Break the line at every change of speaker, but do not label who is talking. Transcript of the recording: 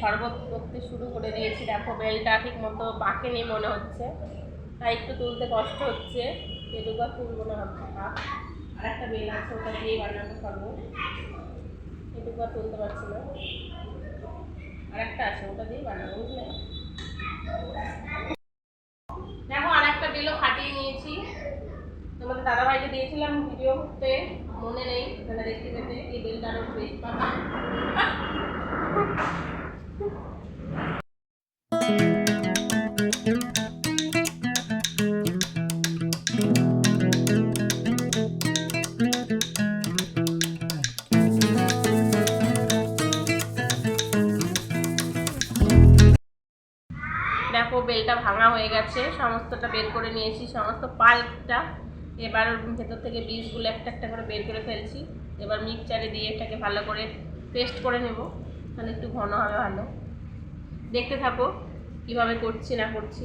শরবত করতে শুরু করে দিয়েছি। দেখো, বেলটা ঠিক মতো পাকেনি মনে হচ্ছে। তাই একটু তুলতে কষ্ট হচ্ছে। আর তুলবো না আর একটা বেল আছে, ওটা দিয়েই বানানো শরবত এটুকু তুলতে পারছি না। আর একটা আছে, ওটা দিয়েই বানাবো, বুঝলে? দেখো, আর একটা বেলও ফাটিয়ে নিয়েছি। তোমাদের দাদাভাইকে দিয়েছিলাম ভিডিও করতে। মনে নেই দেখতে পেতে, এই বেলটা আরও বেশ পাকা দেখো, বেলটা ভাঙা হয়ে গেছে। সমস্তটা বের করে নিয়েছি, সমস্ত পাল্পটা। এবার ভেতর থেকে বীজগুলো একটা একটা করে বের করে ফেলছি। এবার মিক্সচারে দিয়ে এটাকে ভালো করে পেস্ট করে নেব। তাহলে একটু ঘন হবে ভালো। দেখতে থাকো কীভাবে করছি না করছি।